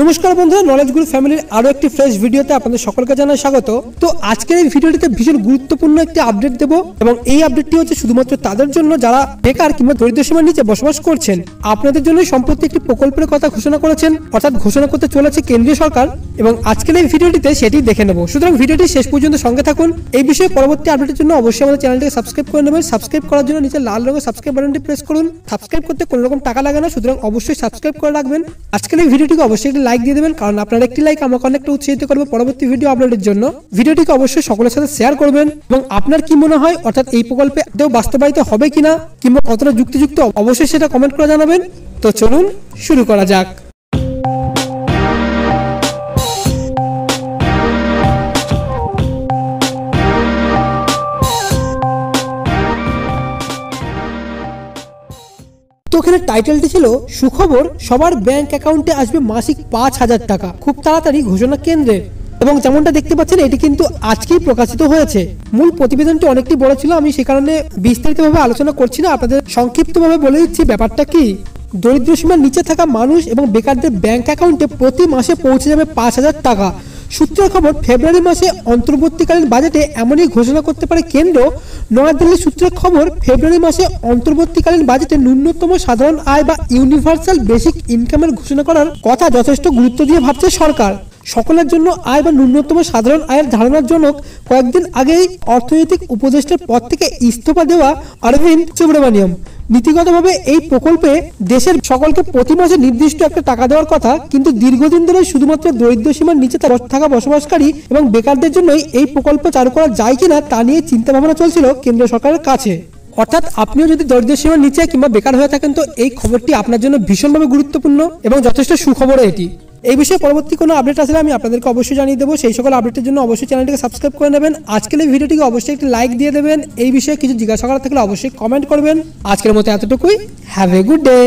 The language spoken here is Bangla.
নমস্কার বন্ধুরা নলেজ গ্রুপ ফ্যামিলির আরও একটি ফ্রেশ ভিডিওতে আপনাদের সকলকে জানাই স্বাগত। তো আজকের এই ভিডিওটিতে ভীষণ গুরুত্বপূর্ণ একটি আপডেট দেব এবং এই আপডেটটি হচ্ছে শুধুমাত্র তাদের জন্য যারা বেকার কিংবা দরিদ্র সীমার নিচে বসবাস করছেন, আপনাদের জন্য সম্প্রতি একটি প্রকল্পের কথা ঘোষণা করেছেন, অর্থাৎ ঘোষণা করতে চলেছে কেন্দ্রীয় সরকার এবং আজকের এই ভিডিওটিতে সেটি দেখে নেব। সুতরাং ভিডিওটি শেষ পর্যন্ত সঙ্গে থাকুন। এই বিষয়ে পরবর্তী আপডেটের জন্য অবশ্যই আমাদের চ্যানেলটিকে সাবস্ক্রাইব করে নেবেন। সাবস্ক্রাইব করার জন্য নিচে লাল রঙের সাবস্ক্রাইব বাটনটি প্রেস করুন। সাবস্ক্রাইব করতে কোনো রকম টাকা লাগে না, সুতরাং অবশ্যই সাবস্ক্রাইব করে রাখবেন। আজকের এই ভিডিওটিকে অবশ্যই লাইক দিয়ে দেবেন, কারণ আপনার একটি লাইক আমাকে অনেকটা উৎসাহিত করবে পরবর্তী ভিডিও আপলোডের জন্য। ভিডিওটিকে অবশ্যই সকলের সাথে শেয়ার করবেন এবং আপনার কি মনে হয়, অর্থাৎ এই প্রকল্পে আদৌ বাস্তবায়িত হবে কিনা, কিংবা কতটা যুক্তিযুক্ত, অবশ্যই সেটা কমেন্ট করে জানাবেন। তো চলুন, শুরু করা যাক। তো টাইটেলটি ছিল, সুখবর সবার ব্যাংক অ্যাকাউন্টে আসবে মাসিক পাঁচ হাজার টাকা। খুব তাড়াতাড়ি ঘোষণা কেন্দ্রের। এবং যেমনটা দেখতে পাচ্ছেন, এটি কিন্তু আজকেই প্রকাশিত হয়েছে। মূল প্রতিবেদনটি অনেকটি বড় ছিল, আমি সে কারণে বিস্তারিতভাবে আলোচনা করছি না, আপনাদের সংক্ষিপ্তভাবে বলে দিচ্ছি ব্যাপারটা কি? দরিদ্র সীমার নিচে থাকা মানুষ এবং বেকারদের ব্যাংক অ্যাকাউন্টে প্রতি মাসে পৌঁছে যাবে পাঁচ হাজার টাকা। সূত্রের খবর, ফেব্রুয়ারি মাসে অন্তর্বর্তীকালীন বাজেটে এমনই ঘোষণা করতে পারে কেন্দ্র। নয়াদিল্লি সূত্রের খবর, ফেব্রুয়ারি মাসে অন্তর্বর্তীকালীন বাজেটে ন্যূনতম সাধারণ আয় বা ইউনিভার্সাল বেসিক ইনকামের ঘোষণা করার কথা যথেষ্ট গুরুত্ব দিয়ে ভাবছে সরকার। সকলের জন্য আয় বা ন্যূনতম সাধারণ আয়ের ধারণার জনক কয়েকদিন আগেই অর্থনৈতিক উপদেষ্টার পদ থেকে ইস্তফা দেওয়া অরবিন্দ সুব্রমণিয়ম নীতিগতভাবে এই প্রকল্পে দেশের সকলকে প্রতি মাসে নির্দিষ্ট একটা টাকা দেওয়ার কথা, কিন্তু দীর্ঘদিন ধরে শুধুমাত্র দরিদ্র সীমার নিচে থাকা বসবাসকারী এবং বেকারদের জন্যই এই প্রকল্প চালু করা যায় কিনা তা নিয়ে চিন্তা ভাবনা চলছিল কেন্দ্র সরকারের কাছে। অর্থাৎ আপনিও যদি দরিদ্র সীমার নিচে কিংবা বেকার হয়ে থাকেন, তো এই খবরটি আপনার জন্য ভীষণভাবে গুরুত্বপূর্ণ এবং যথেষ্ট সুখবর এটি। এই বিষয়ে পরবর্তী কোনো আপডেট আসলে আমি আপনাদেরকে অবশ্যই জানিয়ে দেবো। সেই সকল আপডেটের জন্য অবশ্যই চ্যানেলটিকে সাবস্ক্রাইব করে নেবেন। আজকের এই ভিডিওটিকে অবশ্যই একটি লাইক দিয়ে দেবেন। এই বিষয়ে কিছু জিজ্ঞাসা করার থাকলে অবশ্যই কমেন্ট করবেন। আজকের মতো এতটুকুই। Have a good day